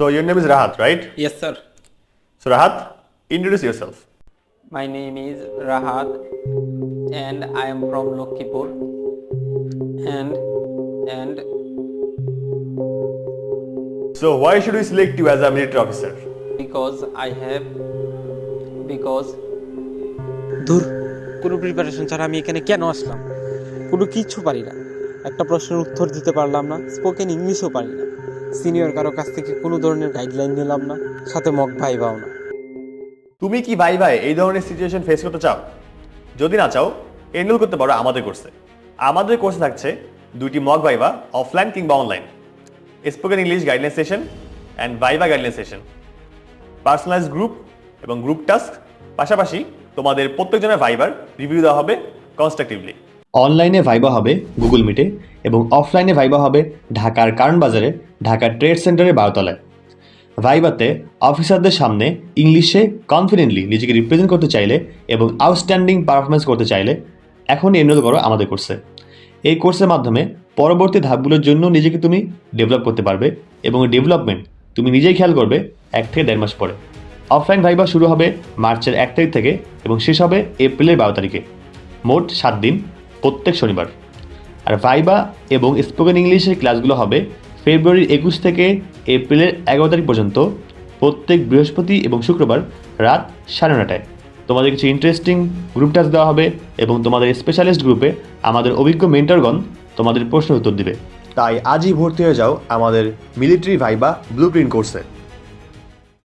So your name is Rahat, right? Yes, sir. So Rahat, introduce yourself. My name is Rahat and I am from Lokkipur. And and So why should we select you as a military officer? because I have because দূর কোনো preparation ছাড়া আমি এখানে কেন আসলাম কোনো কিচ্ছু পারি না একটা প্রশ্নের উত্তর দিতে পারলাম না স্পোকেন ইংলিশও পারি না সিনিয়র কারও কাছ থেকে কোনো ধরনের গাইডলাইন নিলাম না সাথে মক ভাইবাও না। তুমি কি ভাই ভাই এই ধরনের সিচুয়েশন ফেস করতে চাও? যদি না চাও এনরোল করতে পারো আমাদের কোর্সে আমাদের কোর্সে থাকছে দুইটি মক ভাইবা অফলাইন কিংবা online spoken English guideline session and viva guideline session personalise group এবং গ্রুপ টাস্ক পাশাপাশি তোমাদের প্রত্যেকজনের ভাইবার রিভিউ দেওয়া হবে কনস্ট্রাকটিভলি অনলাইনে ভাইবা হবে গুগল মিটে এবং অফলাইনে ভাইবা হবে ঢাকার কারণ বাজারে, ঢাকার ট্রেড সেন্টারে বারোতলায়। ভাইবাতে অফিসারদের সামনে ইংলিশে কনফিডেন্টলি নিজেকে রিপ্রেজেন্ট করতে চাইলে এবং আউটস্ট্যান্ডিং পারফরমেন্স করতে চাইলে এখনই এনরোল করো আমাদের কোর্সে এই কোর্সের মাধ্যমে পরবর্তী ধাপগুলোর জন্য নিজেকে তুমি ডেভেলপ করতে পারবে এবং ডেভেলপমেন্ট তুমি নিজেই খেয়াল করবে এক থেকে দেড় মাস পরে। অফলাইন ভাইবা শুরু হবে মার্চের এক তারিখ থেকে এবং শেষ হবে এপ্রিলের বারো তারিখে। মোট সাত দিন, প্রত্যেক শনিবার। আর ভাইবা এবং স্পোকেন ইংলিশের ক্লাসগুলো হবে ফেব্রুয়ারির একুশ থেকে এপ্রিলের এগারো তারিখ পর্যন্ত, প্রত্যেক বৃহস্পতি এবং শুক্রবার রাত সাড়ে নটায়। তোমাদের কিছু ইন্টারেস্টিং গ্রুপ টাস্ক দেওয়া হবে এবং তোমাদের স্পেশালিস্ট গ্রুপে আমাদের অভিজ্ঞ মেন্টরগণ তোমাদের প্রশ্ন উত্তর দিবে। তাই আজই ভর্তি হয়ে যাও আমাদের মিলিটারি ভাইবা ব্লু প্রিন্ট কোর্সে